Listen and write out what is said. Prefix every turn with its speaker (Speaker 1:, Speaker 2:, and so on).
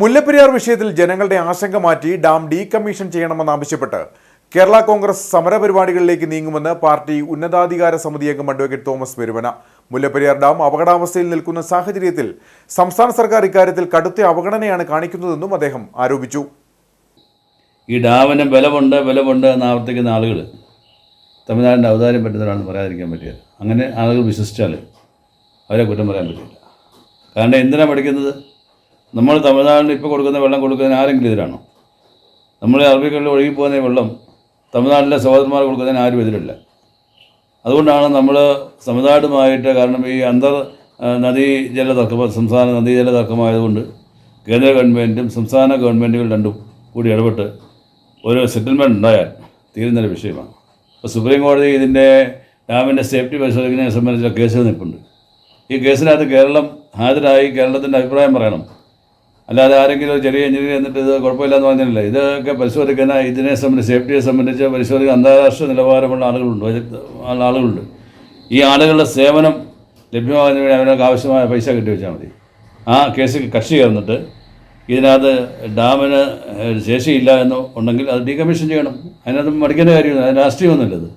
Speaker 1: മുല്ലപ്പെരിയാർ വിഷയത്തിൽ ജനങ്ങളുടെ ആശങ്ക മാറ്റി ഡാം ഡീകമ്മീഷൻ ചെയ്യണമെന്നാവശ്യപ്പെട്ട് കേരള കോൺഗ്രസ് സമരപരിപാടികളിലേക്ക് നീങ്ങുമെന്ന് പാർട്ടി ഉന്നതാധികാര സമിതി അംഗം advocate Thomas Peruvana. Mullaperiyar dam അപകടാവസ്ഥയിൽ നിൽക്കുന്ന സാഹചര്യത്തിൽ സംസ്ഥാന സർക്കാർ ഇക്കാര്യത്തിൽ കടുത്ത അവഗണനയാണ് കാണിക്കുന്നതെന്നും അദ്ദേഹം ആരോപിച്ചു.
Speaker 2: ഈ ഡാമിന് ബലമുണ്ട് ബലമുണ്ട് എന്ന് ആവർത്തിക്കുന്ന ആളുകൾ തമിഴ്നാടിന്റെ അവതാരം പറ്റുന്നവരാണെന്ന് പറയാതിരിക്കാൻ പറ്റില്ല. അങ്ങനെ ആളുകൾ വിശ്വസിച്ചാൽ അവരെ കുറ്റം പറയാൻ പറ്റില്ല. കാരണം എന്തിനാണ് പഠിക്കുന്നത്? നമ്മൾ തമിഴ്നാടിന് ഇപ്പോൾ കൊടുക്കുന്ന വെള്ളം കൊടുക്കുന്നതിന് ആരെങ്കിലും എതിരാണോ നമ്മൾ അറബിക്കടലിൽ ഒഴുകിപ്പോകുന്ന വെള്ളം തമിഴ്നാട്ടിലെ സഹോദരന്മാർ കൊടുക്കുന്നതിന് ആരും എതിരല്ല. അതുകൊണ്ടാണ് നമ്മൾ തമിഴ്നാടുമായിട്ട് കാരണം ഈ അന്തർ നദീ നദീജല തർക്കം സംസ്ഥാന നദീജല തർക്കമായതുകൊണ്ട് കേന്ദ്ര ഗവൺമെന്റും സംസ്ഥാന ഗവൺമെന്റുകൾ രണ്ടും കൂടി ഇടപെട്ട് ഒരു സെറ്റിൽമെന്റ് ഉണ്ടായാൽ തീരുന്നൊരു വിഷയമാണ്. അപ്പോൾ സുപ്രീം കോടതി ഇതിന്റെ ഡാമിന്റെ സേഫ്റ്റി പരിശോധിക്കുന്നതിനെ സംബന്ധിച്ച കേസുകൾ നിൽപ്പുണ്ട്. ഈ കേസിനകത്ത് കേരളം ഹാജരായി കേരളത്തിന്റെ അഭിപ്രായം പറയണം. അല്ലാതെ ആരെങ്കിലും ചെറിയ എഞ്ചിനീയർ എന്നിട്ട് ഇത് കുഴപ്പമില്ലെന്ന് പറഞ്ഞില്ല ഇതൊക്കെ പരിശോധിക്കുന്ന ഇതിനെ സംബന്ധിച്ച് സേഫ്റ്റിയെ സംബന്ധിച്ച് പരിശോധിക്കുന്ന അന്താരാഷ്ട്ര നിലവാരമുള്ള ആളുകളുണ്ട്. ആളുകളുണ്ട്. ഈ ആളുകളുടെ സേവനം ലഭ്യമാകുന്നതിന് വേണ്ടി അവർക്ക് ആവശ്യമായ പൈസ കിട്ടി വെച്ചാൽ മതി. ആ കേസിൽ കക്ഷി ചേർന്നിട്ട് ഇതിനകത്ത് ഡാമിന് ശേഷിയില്ല എന്ന് ഉണ്ടെങ്കിൽ അത് ഡീകമ്മീഷൻ ചെയ്യണം. അതിനകത്ത് മടിക്കേണ്ട കാര്യമൊന്നും അതിന് രാഷ്ട്രീയമൊന്നുമില്ല ഇത്